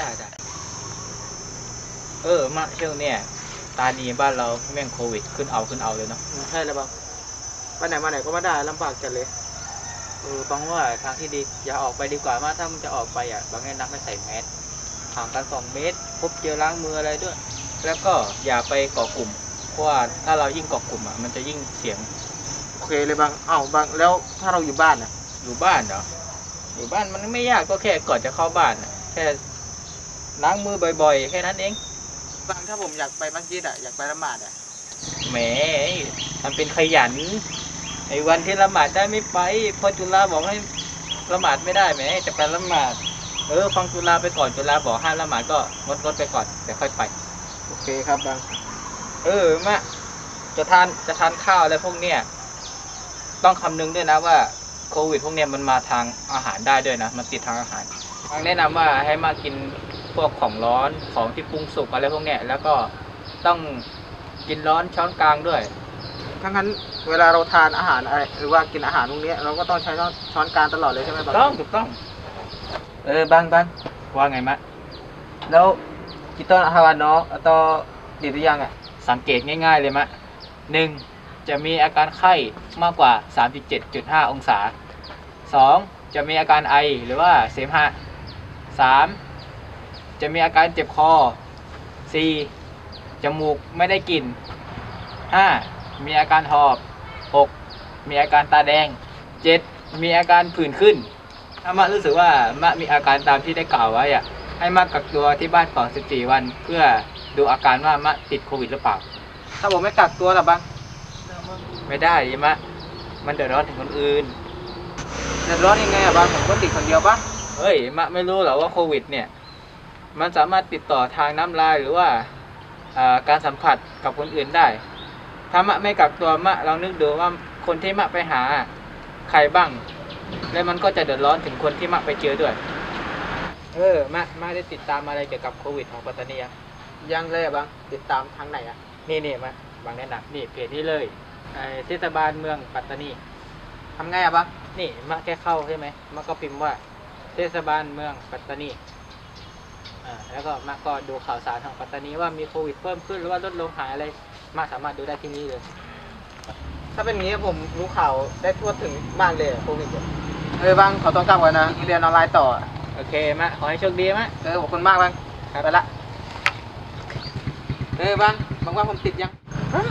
ได้ได้เออมาช่วงเนี้ยตานีบ้านเราแม่งโควิด ขึ้นเอาขึ้นเอาเลยเนาะใช่เลยบังไปไหนมาไหนก็ไม่ได้ลำบากจัดเลยเออบังว่าทางที่ดีอย่าออกไปดีกว่ามาถ้ามึงจะออกไปอะบางแนะนำให้ใส่แมสห่างกันสองเมตร พบเจลล้างมืออะไรด้วย แล้วก็อย่าไปเกาะกลุ่มเพราะว่าถ้าเรายิ่งเกาะกลุ่มอะมันจะยิ่งเสี่ยงโอเคเลยบังเอ้าบังแล้วถ้าเราอยู่บ้านน่ะ อยู่บ้านเหรออยู่บ้านมันไม่ยากก็แค่ก่อนจะเข้าบ้านน่ะแค่ ล้างมือบ่อย ๆ แค่นั้นเองบังถ้าผมอยากไปมัสยิดอะอยากไปละหมาดอะแหมมันเป็นขยันไอ้วันที่ละหมาดได้ไม่ไปเพอจุฬาบอกให้ละหมาดไม่ได้แหมจะไปละหมาด เออฟังจุฬาไปก่อนจุฬาบอกห้ามละหมาดก็งดงดไปก่อนเดี๋ยวค่อยไป โอเคครับบังเออมาจะทานจะทานข้าวอะไรพวกเนี้ยต้องคำนึงด้วยนะว่าโควิดพวกเนี้ยมันมาทางอาหารได้ด้วยนะ มันติดทางอาหารทางแนะนำว่าให้มากินพ วกของร้อนของที่ปรุงสุกอะไรพวกเนี้ยแล้วก็ต้องกินร้อนช้อนกลางด้วยถ้างั้นเวลาเราทานอาหารอะไรหรือว่ากินอาหารพวกเนี้ยเราก็ต้องใช้ช้อนช้อนกลางตลอดเลยใช่ไหมบังต้องถูกต้อง เออบางบางว่าไงมะ แล้ว kita nak hawa no atau di tu yang ah สังเกตง่าย ๆเลยมะหนึ่งจะมีอาการไข้มากกว่า 37.5 องศา 2. จะมีอาการไอหรือว่าเสมหะ 3. จะมีอาการเจ็บคอ 4. จมูกไม่ได้กลิ่น 5. มีอาการหอบ 6. มีอาการตาแดง 7. มีอาการผื่นขึ้น ถ้ามะรู้สึกว่ามะมีอาการตามที่ได้กล่าวไว้อะให้มะกักตัวที่บ้านก่อน14 วัน เพื่อดูอาการว่ามะติดโควิดหรือเปล่า ถ้าผมไม่กักตัวล่ะบังไม่ได้ใช่ไหมะมันเดือดร้อนถึงคนอื่นเดือดร้อนยังไงอะบังผมก็ติดคนเดียวปะเฮ้ยมะไม่รู้เหรอว่าโควิดเนี่ย มันสามารถติดต่อทางน้ำลายหรือว่าอ่าการสัมผัสกับคนอื่นได้ถ้ามะไม่กักตัวมะลองนึกดูว่าคนที่มะไปหาใครบ้าง แล้วมันก็จะเดือดร้อนถึงคนที่มะไปเจอด้วย เออมะมะได้ติดตามอะไรเกี่ยวกับโควิดของปัตตานียังยังเลยอะบังติดตามทางไหนอะนี่นี่มาบางแนะนำนี่เพจนี้เลยไอ้เทศบาลเมืองปัตตานีทำไงอะบังนี่มาแค่เข้าใช่ไหมมาก็พิมพ์ว่า เทศบาลเมืองปัตตานีอ่า แล้วก็มาก็ดูข่าวสารของปัตตานีว่ามีโควิดเพิ่มขึ้นหรือว่าลดลงหายอะไรมาสามารถดูได้ที่นี่เลย ถ้าเป็นอย่างนี้ผมรู้ข่าวได้ทั่วถึงมากเลยอะโควิดอะเออบังขอต้องกลับก่อนนะเรียนออนไลน์ต่ออะโอเคมาขอให้โชคดีมะเออขอบคุณมากบังไปละ เออบังบังว่าผมติดยังฮะ